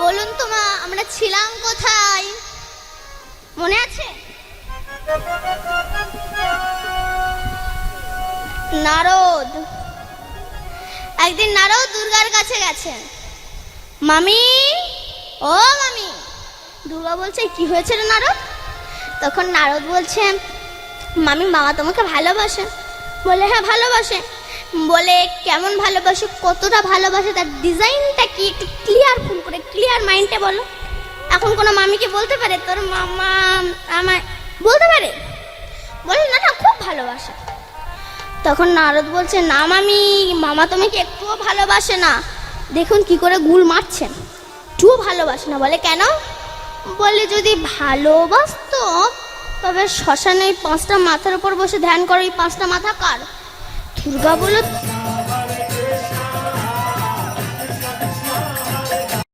বলুন তো মা, আমরা ছিলাম কোথায়? মনে আছে? নারদ। একদিন নারদ দুর্গার কাছে গেছেন মামি? ও মামি, দুর্গা বলছে, কি হয়েছে রে নারদ? তখন নারদ বলছে, মামি, মামা তোমাকে ভালোবাসে। বলে হ্যাঁ ভালোবাসে। বলে কেমন ভালোবাসে, কতটা ভালোবাসে, তার ডিজাইনটা কি একটু ক্লিয়ার ফুল করে ক্লিয়ার মাইন্ডে বলো। এখন কোনো মামিকে বলতে পারে? তোর মামা আমায় বলতে পারে? বলে, না না, খুব ভালোবাসে। তখন নারদ বলছে, না, মামি, মামা তোমাকে একটুও ভালোবাসে না। দেখুন কি করে গুল মারছেন। একটুও ভালোবাসে না। বলে, কেন? বলে, যদি ভালোবাসতো, তবে শ্মশানে পাঁচটা মাথার উপর বসে ধ্যান করো এই পাঁচটা মাথা কার? Turga Bulut